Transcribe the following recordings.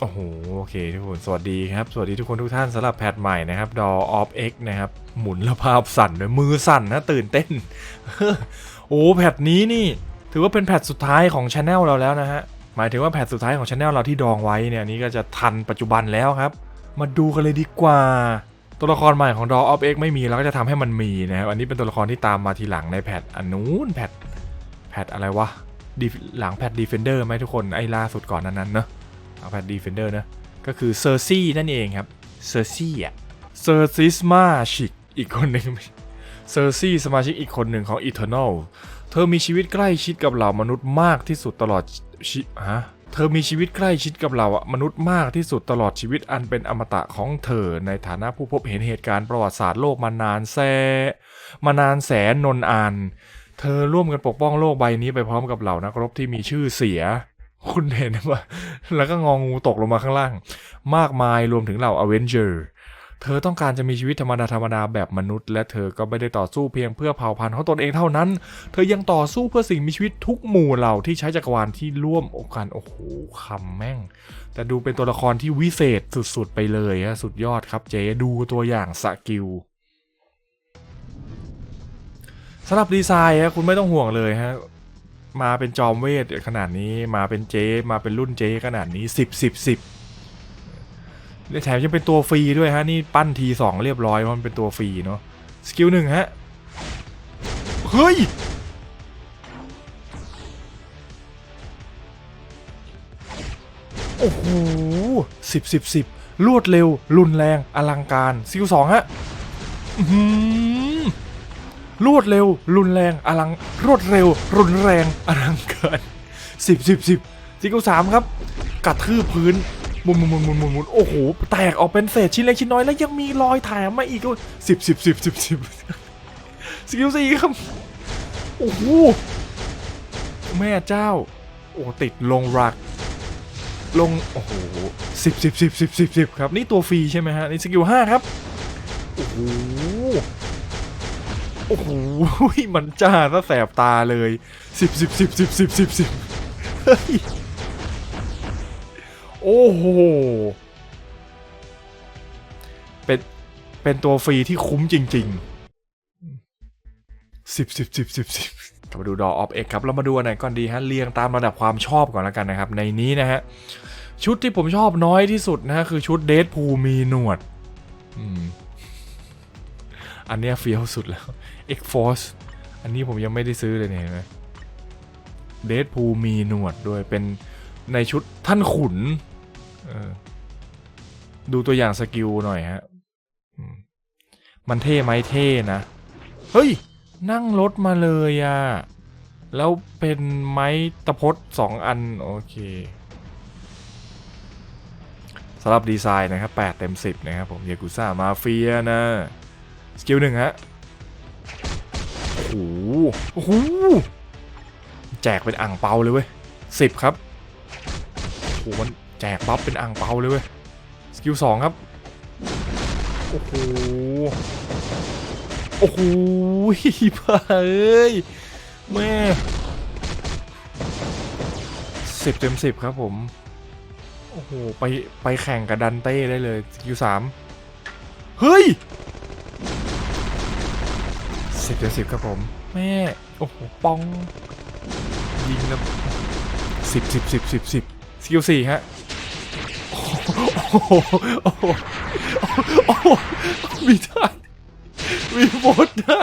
โอ้โหโอเคทุกคนสวัสดีครับ สวัสดีทุกคนทุกท่านสำหรับแพทใหม่นะครับ Door of X นะครับ หมุนแล้วภาพสั่นเลยมือสั่นนะตื่นเต้น โอ้แพทนี้นี่ ถือว่าเป็นแพทสุดท้ายของช anel เราแล้วนะฮะ หมายถึงว่าแพทสุดท้ายของช anel เราที่ดองไว้เนี่ยนี้ก็จะทันปัจจุบันแล้วครับ มาดูกันเลยดีกว่า ตัวละครใหม่ของ Door of X ไม่มีเราก็จะทำให้มันมีนะครับอันนี้เป็นตัวละครที่ตามมาทีหลังในแพทอันนู้นแพทแพทอะไรวะหลังแพท Defender ไหมทุกคนไอ้ล่าสุดก่อนนั้นเนอะ หลังแพท Defender นะ ก็คือเซอร์ซี่นั่นเองครับ เซอร์ซี่อะ เซอร์ซิสมาชิกอีกคนหนึ่งเซอร์ซี่สมาชิกอีกคนหนึ่งของ Eternal เธอมีชีวิตใกล้ชิดกับเหล่ามนุษย์มากที่สุดตลอดชีฮะเธอมีชีวิตใกล้ชิดกับเหล่ามนุษย์มากที่สุดตลอดชีวิตอันเป็นอมตะของเธอในฐานะผู้พบเห็นเหตุการณ์ประวัติศาสตร์โลกมานานแสมานานแสนนนอาน เธอร่วมกันปกป้องโลกใบนี้ไปพร้อมกับเหล่านักรบที่มีชื่อเสีย คุณเห็นว่าแล้วก็งองูตกลงมาข้างล่าง มากมายรวมถึงเหล่าอเวนเจอร์เธอต้องการจะมีชีวิตธรรมดาธรรมดาแบบมนุษย์ และเธอก็ไม่ได้ต่อสู้เพียงเพื่อเผ่าพันธุ์ของตนเองเท่านั้น เธอยังต่อสู้เพื่อสิ่งมีชีวิตทุกหมู่เหล่าที่ใช้จักรวาลที่ร่วมอกกันโอ้โหคำแม่ง แต่ดูเป็นตัวละครที่วิเศษสุดๆไปเลยฮะสุดยอดครับเจ๊ดูตัวอย่างสกิลสำหรับดีไซน์ฮะคุณไม่ต้องห่วงเลยฮะ มาเป็นจอมเวทขนาดนี้มาเป็นเจมาเป็นรุ่นเจขนาดนี้10 10 10แถมยังเป็นตัวฟรีด้วยฮะนี่ปั้นทีสองเรียบร้อยเพราะมันเป็นตัวฟรีเนาะสกิลหนึ่งฮะเฮ้ยโอ้โหสิบสิบสิบรวดเร็ว รุนแรง อลังการสกิลสองฮะอื รวดเร็ว รุนแรงอลังรวดเร็ว รุนแรงอลังเการสิบสิบสิบซิกเกิลสามครับกัดทืบพื้นหมุนหมุนหมุนหมุนหมุนหมุนโอ้โห แตกออกเป็นเศษชิ้นเล็กชิ้นน้อยแล้วยังมีรอยแถมมาอีกสิบสิบสิบสิบสิบสกิลสี่ครับ โอ้โห แม่เจ้า โอ้ติดลงรัก ลง โอ้โหสิบสิบสิบสิบสิบสิบครับ นี่ตัวฟรีใช่ไหมฮะ นี่สกิลห้าครับ โอ้โห โอ้โหมันจ้าซะแสบตาเลยสิบสิบสิบสิบสิบสิบสิบเฮ้ยโอ้โหเป็นเป็นตัวฟรีที่คุ้มจริง ๆ สิบสิบสิบสิบสิบกลับมาดูดออฟเอ็กครับ เรามาดูอันไหนก่อนดีฮะ เรียงตามระดับความชอบก่อนแล้วกันนะครับ ในนี้นะฮะ ชุดที่ผมชอบน้อยที่สุดนะฮะ คือชุดเดทพูมีหนวด อืม อันนี้เฟี้ยวสุดแล้ว X Force อันนี้ผมยังไม่ได้ซื้อเลยเนี่ยเห็นไหมเดดพูมีหนวดด้วยเป็นในชุดท่านขุนดูตัวอย่างสกิลหน่อยฮะมมันเท่ไหมเท่นะ เฮ้ย นั่งรถมาเลยอะแล้วเป็นไม้ตะพดสองอัน โอเคสำหรับดีไซน์นะครับ 8 เต็ม 10 นะครับผมยากุซ่ามาเฟียนะ สกิลหนึ่งฮะโอ้โหโอ้โหแจกเป็นอ่างเปาเลยเว้ยสิบครับโอ้โหมันแจกบัฟเป็นอ่างเปาเลยเว้ยสกิลสองครับโอ้โหโอ้โหพ่าเอ้ยแม่สิบเต็มสิบครับผมโอ้โหไปไปแข่งกับดันเต้ได้เลยสกิลสามเฮ้ย สิบเต็มสิบครับผม แม่ โอ้โหปอง ยิงแล้วสิบสิบสิบสิบสิบสกิลสี่ฮะ โอ้โห โอ้โห โอ้โห มีท่ามีโพสท่า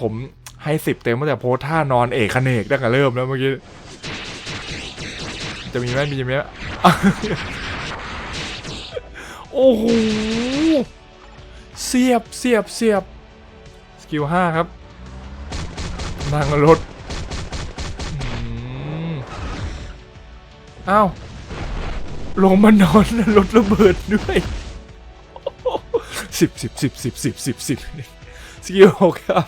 ผมให้สิบเต็มตั้งแต่โพสท่านอนเอกคเนกตั้งแต่เริ่มแล้วเมื่อกี้ จะมีไหมมีไหมโอ้โห เสียบเสียบเสียบส กิลห้าครับนั่งรถอ้าวลงมานอนรถระเบิดด้วยสิบสิบสิบสิบสิบสิบสิบสกิลหกครับ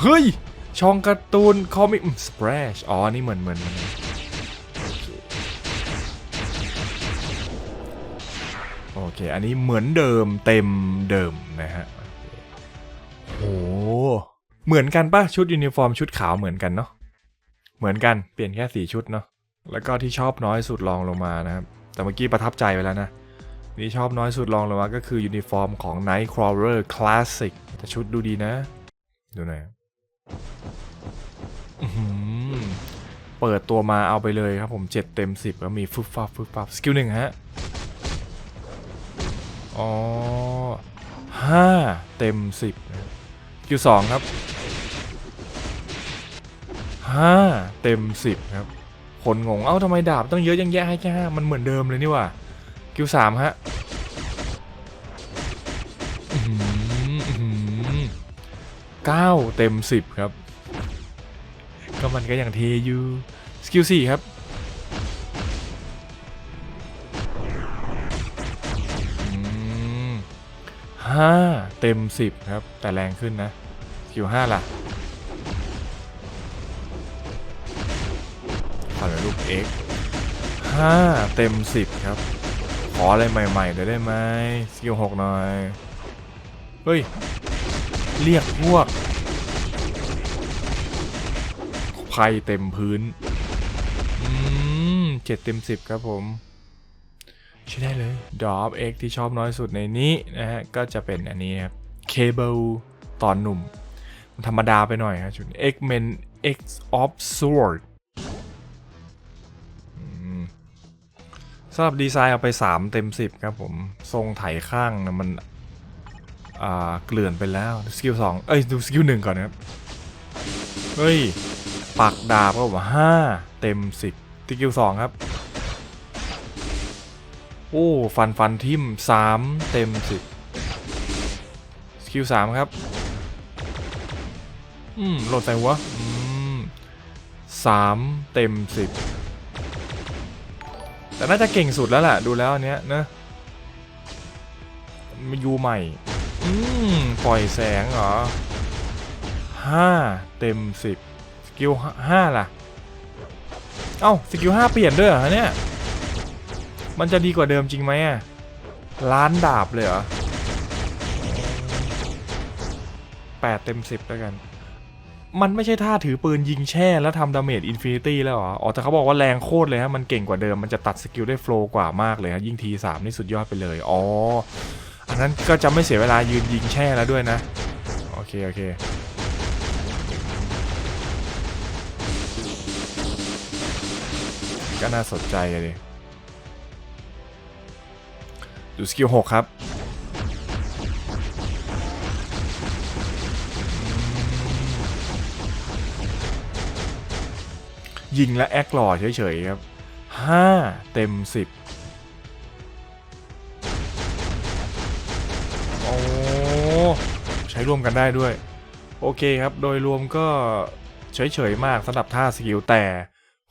เฮ้ย ช่องการ์ตูนคอมิกสเปรชอ๋อ นี่เหมือนเหมือนโอเค อันนี้เหมือนเดิมเต็มเดิมนะฮะ เหมือนกันปะชุดยูนิฟอร์มชุดขาวเหมือนกันเนาะเหมือนกันเปลี่ยนแค่สีชุดเนาะแล้วก็ที่ชอบน้อยสุดลองลงมานะครับ แต่เมื่อกี้ประทับใจไปแล้วนะนี่ชอบน้อยสุดลองลยว่าก็คือยูนิฟอร์มของ Nightcrawler Classic แต่ชุดดูดีนะ ดูหน่อยเปิดตัวมาเอาไปเลยครับผม7เต็ม10แล้วมีฟึบฟับฟึบฟับสกิลหนึ่งฮะ อ๋อห้าเต็ม10นะสกิลสองครับ ห้าเต็ม 10 ครับ คนงง เอ้าทำไมดาบต้องเยอะยังแยะให้แค่ห้ามันเหมือนเดิมเลยนี่ว่ากิวสามฮะอื้อหืออื้อหือเก้าเต็มสิบครับ ก็มันก็ยังเทอยู่สกิลสี่ครับห้าเต็มสิบครับ แต่แรงขึ้นนะสกิลห้าล่ะ ผ่านลูก X ห้าเต็มสิบครับ ขออะไรใหม่ๆหน่อยได้ไหมสกิลหกหน่อย เฮ้ย เรียกพวกไพ่เต็มพื้น อืมเจ็ดเต็มสิบครับผม ใช่ได้เลยดอฟเอ็กที่ชอบน้อยสุดในนี้นะฮะ ก็จะเป็นอันนี้ครับเคเบิลตอนหนุ่ม ธรรมดาไปหน่อยครับชุด X-Men X of Sword สำหรับดีไซน์เอาไป 3 เต็ม 10 ครับผม ทรงไถข้างนะมันอ่าเกลื่อนไปแล้วสกิล2เอ้ยดูสกิล1ก่อนนะครับ เฮ้ยปักดาบก็บอกห้าเต็ม10สกิล2ครับ โอ้ฟันฟันทิม3เต็ม10สกิล3ครับ อืมโหลดใส่หัวอืมสามเต็ม10 แต่น่าจะเก่งสุดแล้วแหละดูแล้วอันเนี้ยนะมายูใหม่ อืม ปล่อยแสงเหรอห้าเต็มสิบสกิลห้าล่ะ เอ้าสกิลห้าเปลี่ยนด้วยเหรอเนี่ย มันจะดีกว่าเดิมจริงไหมอะล้านดาบเลยเหรอแปดเต็มสิบแล้วกัน มันไม่ใช่ท่าถือปืนยิงแช่แล้วทำดาเมจอินฟินิตี้แล้วเหรอ อ๋อ แต่เขาบอกว่าแรงโคตรเลยฮะ มันเก่งกว่าเดิม มันจะตัดสกิลได้โฟล์กว่ามากเลยฮะ ยิ่งทีสามนี่สุดยอดไปเลย อ๋อ อันนั้นก็จะไม่เสียเวลายืนยิงแช่แล้วด้วยนะ โอเค โอเคก็น่าสนใจเลยดูสกิลหกครับ ยิงและแอคหล่อเฉยๆครับห้าเต็มสิบโอ้ ใช้ร่วมกันได้ด้วย โอเคครับ โดยรวมก็เฉยๆมากสำหรับท่าสกิลแต่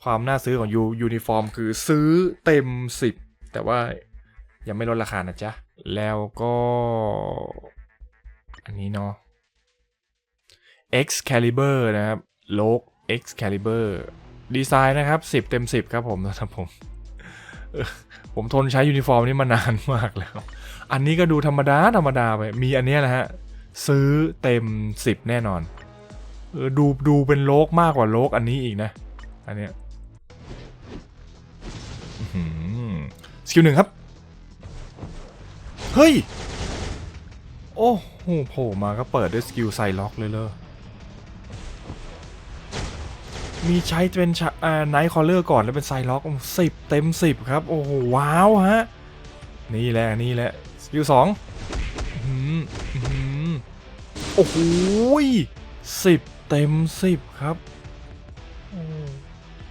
ความน่าซื้อของยูยูนิฟอร์มคือซื้อเต็ม 10 แต่ว่ายังไม่ลดราคานะจ๊ะ แล้วก็ อันนี้เนาะ Excalibur นะครับโลก Excalibur ดีไซน์นะครับ 10 เต็ม 10 ครับผมสำหรับผม ผมทนใช้ยูนิฟอร์มนี้มานานมากแล้ว อันนี้ก็ดูธรรมดาธรรมดาไป มีอันนี้นะฮะ ซื้อเต็ม 10 แน่นอนออดูดูเป็นโลกมากกว่าโลกอันนี้อีกนะ อันเนี้ยสกิลหนึ่งครับ เฮ้ย โอ้โหโผล่มาก็เปิดด้วยสกิลไซล็อกเลยเลย มีใช้เป็นไนท์คอลเลอร์ก่อนแล้วเป็นไซล็อกสิบเต็มสิบครับ โอ้โหว้าวฮะ นี่แหละ นี่แหละสกิลสองอืออือโอ้โหสิบเต็มสิบครับ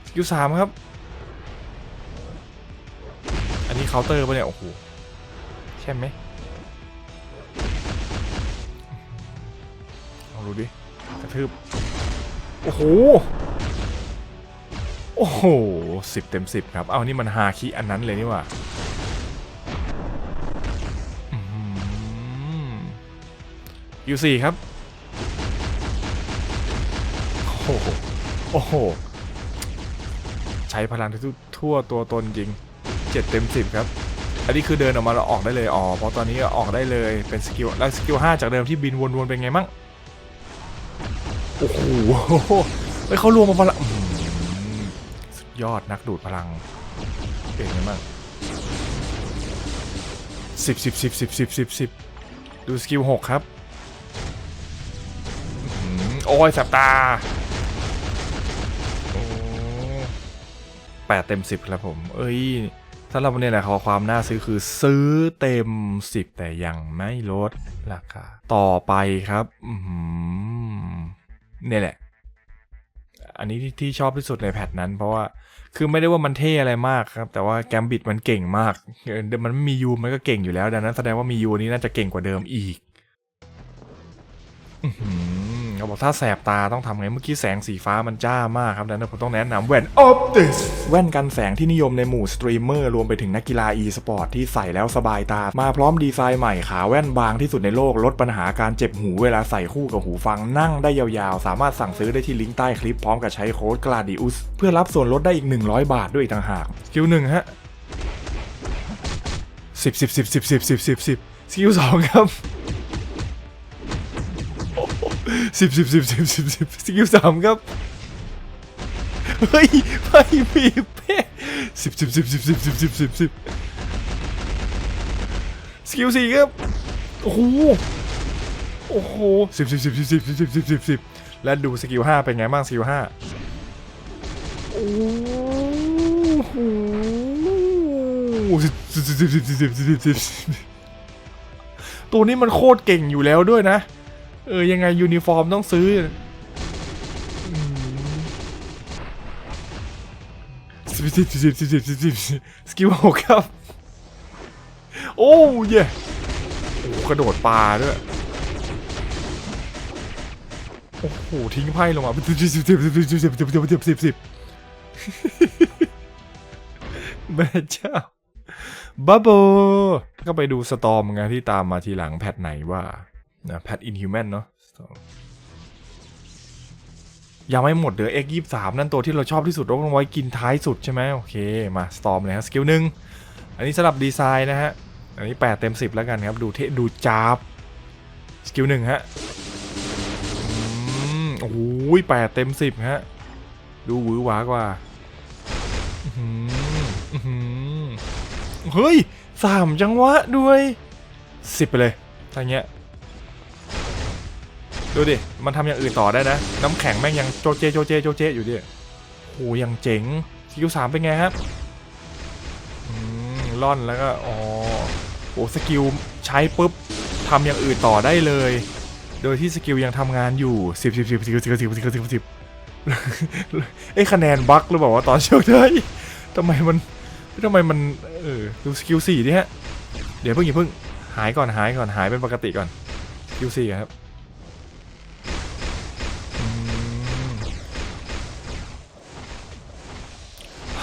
สกิลสามครับ อันนี้เคาน์เตอร์ปะเนี่ย โอ้โห ใช่ไหมลองดูดิ กระทืบ โอ้โห โอ้โหสิบเต็มสิบครับ เอานี่มันฮาคิอันนั้นเลยนี่ว่ายูสี่ครับ โอ้โห โอ้โห ใช้พลังทั่วทั่วตัวตนจริงเจ็ดเต็มสิบครับ อันนี้คือเดินออกมาแล้วออกได้เลย อ๋อ เพราะตอนนี้ออกได้เลย เป็นสกิล แล้วสกิลห้าจากเดิมที่บินวนๆเป็นไงมั่ง โอ้โหเฮ้ยเขารวมมาพลัง ยอดนักดูดพลังเป็นไงบ้างสิบสิบสิบสิบสิบสิบสิบดูสกิลหกครับอโอ้ยแสบตาแปดเต็มสิบครับผม เอ้ยสำหรับวันนี้แหละขอความน่าซื้อคือซื้อเต็มสิบแต่ยังไม่ลดราคาต่อไปครับ อือหือเนี่ยแหละ อันนี้ที่ที่ชอบที่สุดในแพทนั้น เพราะว่าคือไม่ได้ว่ามันเท่อะไรมากครับ แต่ว่าแกมบิดมันเก่งมากเออมันไม่มียูมันก็เก่งอยู่แล้ว ดังนั้นแสดงว่ามียูนี้น่าจะเก่งกว่าเดิมอีก อื เขาบอกถ้าแสบตาต้องทำไงเมื่อกี้แสงสีฟ้ามันจ้ามากครับดังนั้นผมต้องแนะนำแว่น Optis แว่นกันแสงที่นิยมในหมู่สตรีมเมอร์รวมไปถึงนักกีฬา e-sport ที่ใส่แล้วสบายตา มาพร้อมดีไซน์ใหม่ขาแว่นบางที่สุดในโลกลดปัญหาการเจ็บหูเวลาใส่คู่กับหูฟังนั่งได้ยาวๆ สามารถสั่งซื้อได้ที่ลิงก์ใต้คลิปพร้อมกับใช้โค้ด gladius เพื่อรับส่วนลดได้อีก 100 บาทด้วยอีกต่างหากสกิลหนึ่งฮะสิบสิบสิบสิบสิบสิบสิบสิบสกิลสองครับ สิบสิบสิบสิบสิบสิบสกิลสามครับ เฮ้ยไม่มีเป้สิบสิบสิบสิบสิบสิบสิบสิบสิบสกิลสี่ครับ โอ้โห โอ้โหสิบสิบสิบสิบสิบสิบสิบสิบสิบและดูสกิลห้าเป็นไงบ้างสกิลห้าโอ้โหสิบสิบสิบสิบสิบสิบสิบสิบสิบตัวนี้มันโคตรเก่งอยู่แล้วด้วยนะ เออ ยังไงยูนิฟอร์มต้องซื้อสิบสิบสิบสิบสิบสิบสิบสกิลหกครับ โอ้เย่โอ้กระโดดปลาด้วย โอ้โห ทิ้งไพ่ลงมาสิบสิบสิบสิบสิบสิบสิบสิบสิบสิบสิบสิบแม่เจ้าบับเบิลก็ไปดูสตอมไงที่ตามมาทีหลังแพทไหนว่า นะแพทอินฮิวแมนเนาะยังไม่หมดเดี๋ยว X ยี่สามนั่นตัวที่เราชอบที่สุดต้องไว้กินท้ายสุดใช่ไหมโอเค มาสตอมเลยฮะสกิลหนึ่งอันนี้สำหรับดีไซน์นะฮะ อันนี้ 8 เต็ม 10 แล้วกันครับ ดูเทดูจาบสกิลหนึ่งฮะอืมโอ้โหแปดเต็ม 10 ฮะ ดูหวือหวากว่าเฮ้ยสามจังหวะด้วยสิบไปเลยอย่างเงี้ย ดูดิ มันทำอย่างอื่นต่อได้นะ น้ำแข็งแม่งยังโจเจโจเจโจเจอยู่ดิโหยังเจ๋งสกิลสามเป็นไงครับอืมล่อนแล้วก็ อ๋อโอ้สกิลใช้ปุ๊บทำอย่างอื่นต่อได้เลย โดยที่สกิลยังทำงานอยู่สิบสิบสิบสิบสิบสิบสิบสิบสิบเอ้คะแนนบั๊กหรือเปล่าวะตอนเชิงได้ยทำไมมันทำไมมันเออดูสกิลสี่ดิฮะ เดี๋ยวเพิ่งอย่าเพิ่งหายก่อนหายก่อนหายเป็นปกติก่อนสกิลสี่ครับ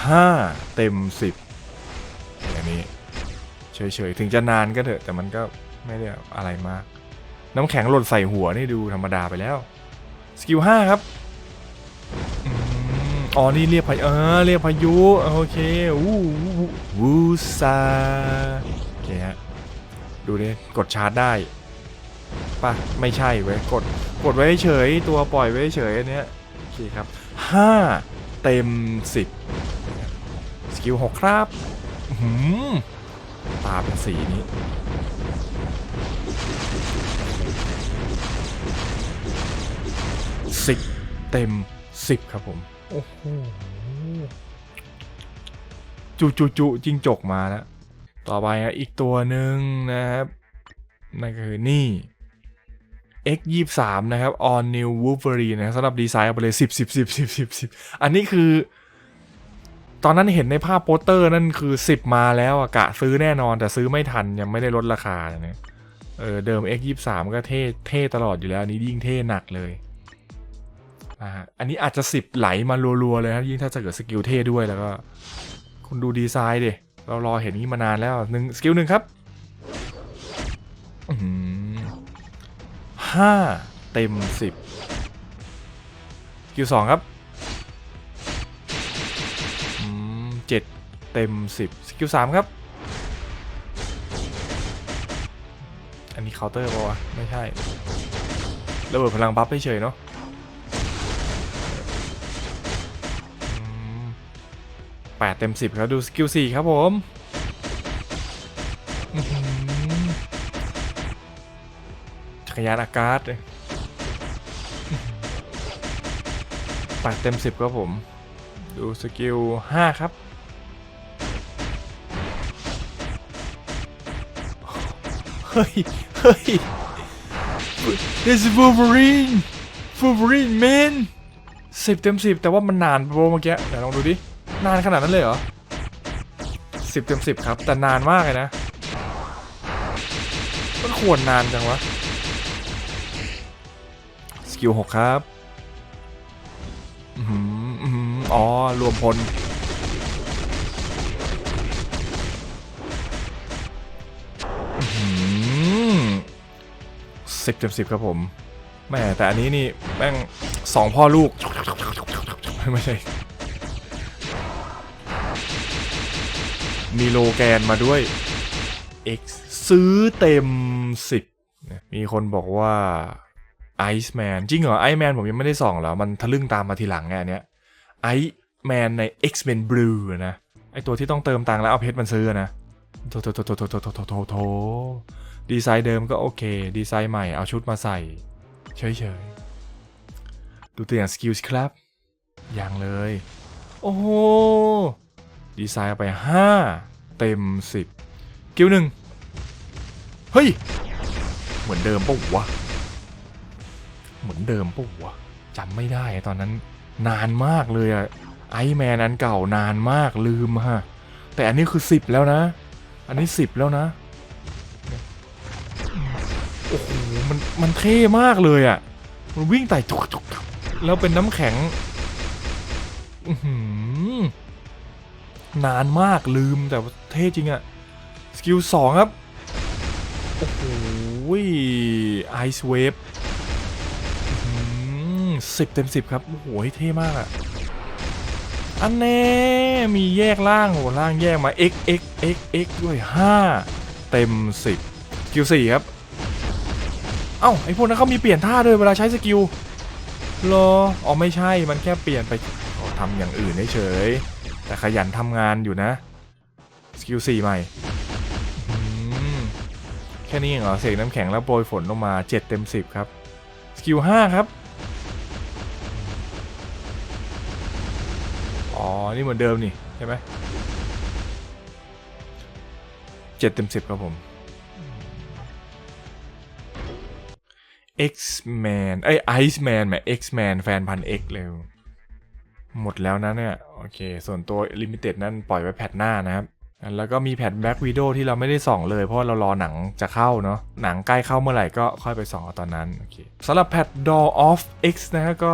ห้าเต็มสิบอย่างนี้เฉยๆ ถึงจะนานก็เถอะ แต่มันก็ไม่ได้อะไรมาก น้ำแข็งหล่นใส่หัวนี่ดูธรรมดาไปแล้ว สกิลห้าครับอ๋อ นี่เรียกพายุเออเรียกพายุ โอเค วูวูซาโอเคฮะ ดูดิ กดชาร์จได้ป่ะ ไม่ใช่เว้ย กด กดไว้เฉย ตัวปล่อยไว้เฉยอันเนี้ย โอเคครับห้าเต็มสิบ กิลหกครับหืมตาเป็นสีนี้สิบเต็มสิบครับผม โอ้โหจุจุจุจิงจกมาแล้วต่อไปอะอีกตัวหนึ่งนะครับนั่นก็คือนี่ X 2 3นะครับ All New Wolverine นะสำหรับดีไซน์เอาไปเลย 10 10 10 10 10 10 อันนี้คือ ตอนนั้นเห็นในภาพโปสเตอร์นั่นคือ 10 มาแล้วอะกะซื้อแน่นอนแต่ซื้อไม่ทันยังไม่ได้ลดราคาเนี่ยเออเดิม X 2 3ก็เท่เท่ตลอดอยู่แล้วอันนี้ยิ่งเท่หนักเลยอ่าอันนี้อาจจะ 10 ไหลมารัวๆเลยนะยิ่งถ้าจะเกิดสกิลเท่ด้วยแล้วก็ คุณดูดีไซน์ดิเรารอเห็นนี้มานานแล้วหนึ่งสกิลหนึ่งครับอื้อหือห้าเต็มสิบคิวสองครับ เต็ม 10 สกิลสามครับ อันนี้เคาน์เตอร์ปะวะ ไม่ใช่ ระเบิดพลังบัฟเฉยเนาะแปดเต็มสิบครับ ดูสกิลสี่ครับผมจักรยานอากาศแปดเต็มสิบครับผม ดูสกิลห้าครับ ฮ้ย เฮ้ย This is Wolverine Wolverine man สิบเต็มสิบแต่ว่ามันนานโบเมื่อกี้เดี๋ยวลองดูดิ นานขนาดนั้นเลยเหรอสิบเต็มสิบครับ แต่นานมากเลยนะมันควรนานจังวะ สกิลหกครับอื้อหืออ๋อ รวมพล สิบเต็มสิบครับผมแม่แต่อันนี้นี่แม่งสองพ่อลูก ไม่ใช่ มีโลแกนมาด้วย X ซื้อเต็ม 10 มีคนบอกว่า Ice Man จริงเหรอ Ice Man ผมยังไม่ได้ส่องแล้วมันทะลึ่งตามมาทีหลังไงอันเนี้ย Ice Man ใน X-Men Blue นะ ไอตัวที่ต้องเติมตังค์แล้วเอาเพชรมันซื้อนะโถโถโถโถโถโถโถโถโถโถ ดีไซน์เดิมก็โอเค ดีไซน์ใหม่เอาชุดมาใส่ เฉยๆ ดูตัวอย่างสกิลส์ครับ อย่างเลย โอ้โห ดีไซน์ไป 5 เต็ม 10 กิลหนึ่งเฮ้ย เหมือนเดิมปุ๊วะ เหมือนเดิมปุ๊วะจำไม่ได้ตอนนั้นนานมากเลยอะไอแมนอันเก่านานมากลืมฮะ แต่อันนี้คือ 10 แล้วนะ อันนี้ 10 แล้วนะ โอ้โหมันมันเท่มากเลยอะ่ะ มันวิ่งไต่จุกจุกแล้วเป็นน้ำแข็งอืนานมากลืมแต่เท่จริงอะสกิลสองครับ โอ้โหไอซ์เวฟสิบเต็มสิบครับ โอ้โหเท่มากอะอันแน่มีแยกล่างโหล่างแยกมา x x x x ด้วย5เต็ม10สกิล4ครับ อ้าไอพวกนั้นเขามีเปลี่ยนท่าด้วยเวลาใช้สกิลหรออ๋อไม่ใช่มันแค่เปลี่ยนไปเขาทำอย่างอื่นเฉยแต่ขยันทำงานอยู่นะสกิล4ใหม่แค่นี้เหรอเสกน้ำแข็งแล้วโปรยฝนลงมา 7 เต็ม 10 ครับ สกิล 5 ครับ อ๋อ นี่เหมือนเดิมนี่ ใช่ไหมเจ็ดเต็มสิบครับผม X-Man เอ้ย Ice-Man แหม X-Man แฟนพัน X เลย หมดแล้วนะเนี่ย โอเค ส่วนตัว Limited นั่นปล่อยไว้แพทหน้านะครับ แล้วก็มีแพท Black Widow ที่เราไม่ได้ส่องเลย เพราะเรารอหนังจะเข้าเนาะ หนังใกล้เข้าเมื่อไหร่ก็ค่อยไปส่องตอนนั้น โอเคสำหรับแพท Door of X นะฮะก็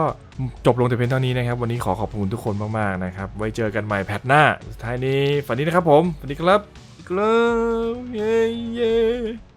จบลงแต่เพียงเท่านี้นะครับ วันนี้ขอขอบคุณทุกคนมากๆนะครับ ไว้เจอกันใหม่แพทหน้า สุดท้ายนี้ฝันนี้นะครับผมสวัสดีครับครับเย้เย้